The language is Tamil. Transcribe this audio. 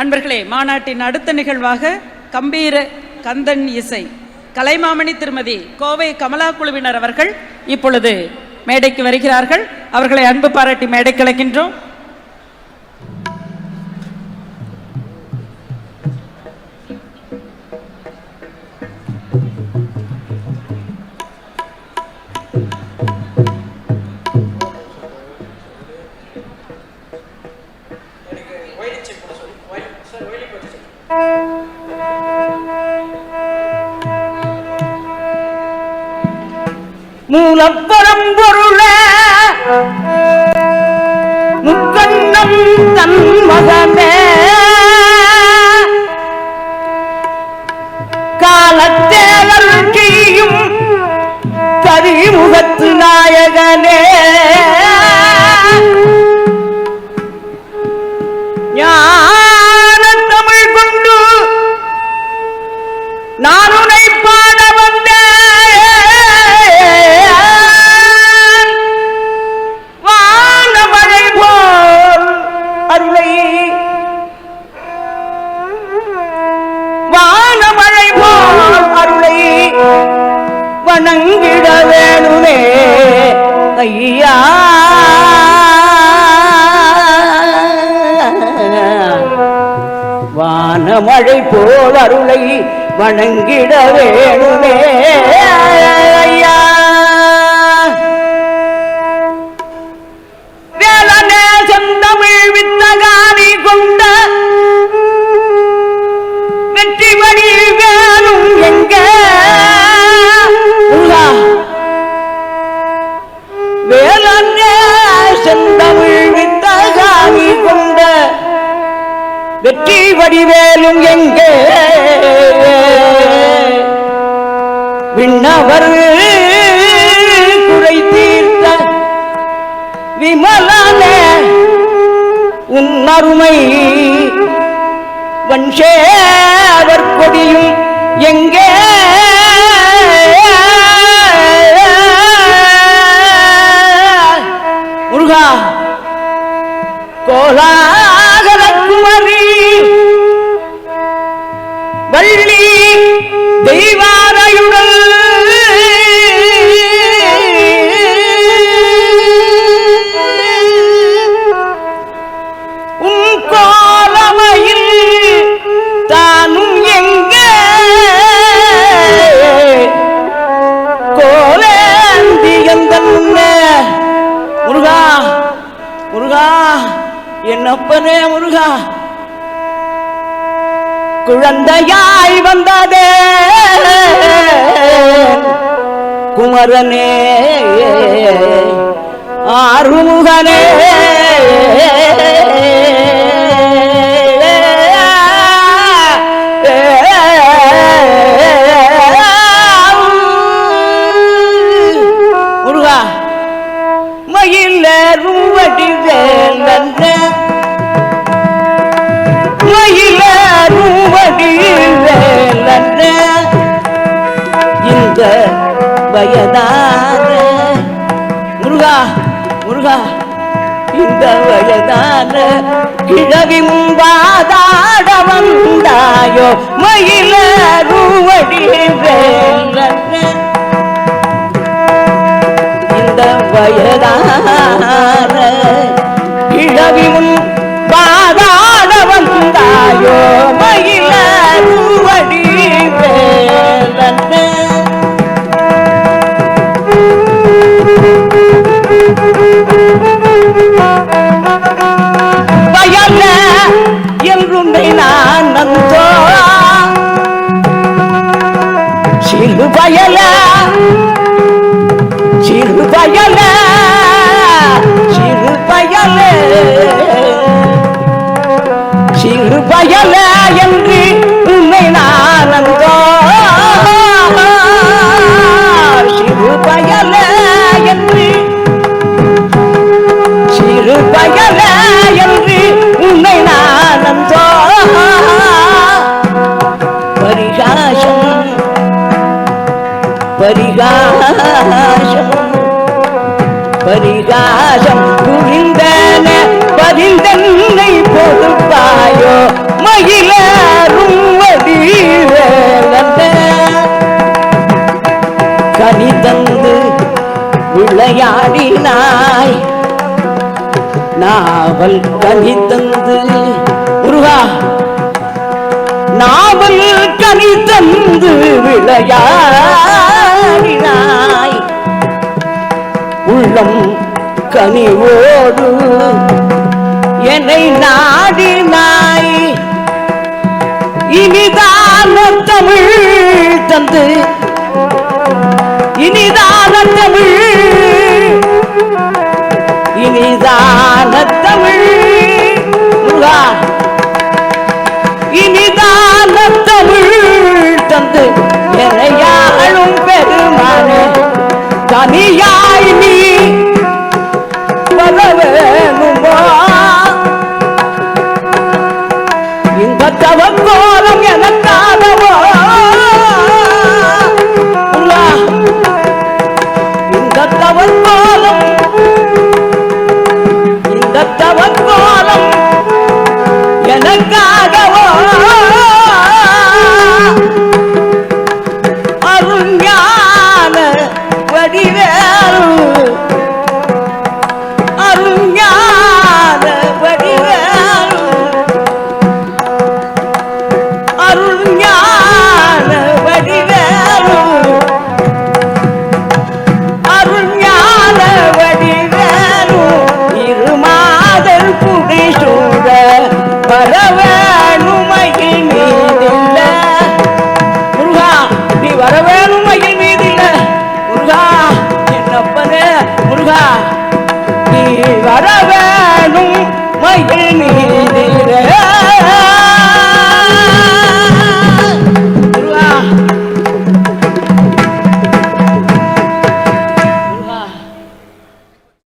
அன்பர்களே மாநாட்டின் அடுத்த நிகழ்வாக கம்பீர கந்தன் இசை. கலைமாமணி திருமதி கோவை கமலா குழுவினர் அவர்கள் இப்பொழுது மேடைக்கு வருகிறார்கள். அவர்களை அன்பு பாராட்டி மேடை அழைக்கின்றோம். மூலப்பரம் பொருள முக்கண்ணம் தன் மகனே. காலத்தேவர் கீயும் கரிமுகத்து நாயகனே. ஞான தமிழ் கொண்டு நானும் வானமழை அருளை வணங்கிட வேணுமே ஐயா. வானமழை போல் அருளை வணங்கிட வேணுமே வெற்றி வடிவேலும் எங்கே? விண்ணவர் குறை தீர்த்த விமலான உன் அருமை வன்சேவர் கொடியும் எங்கே? முருகா கோலாகல குமரி கோலேந்தி முருகா முருகா என்னப்பனே முருகா. குழந்தையாய் வந்ததே. குமரனே ஆறுமுகனே. வயதாக முருகா முருகா இந்த வயதான கிழவி முன்பாதாட வந்தாயோ மயில வடிவேலன்ற చిరుబయల చిరుబయలా பரிகாசம் புரிந்தன பதிந்தன்னை பொறுப்பாயோ மயிலேறும் கனி தந்து விளையாடினாய் நாவல் கனி தந்து. முருகா நாவல் கனி தந்து விளையாடினாய். கனிவோடு என்னை நாடினாய். இனிதான தமிழ் தந்து இனிதான தமிழ் இனிதான தமிழ் முருகா. இனிதான தமிழ் தந்து எனையாளும் பெருமான தனியா என்னப்பனே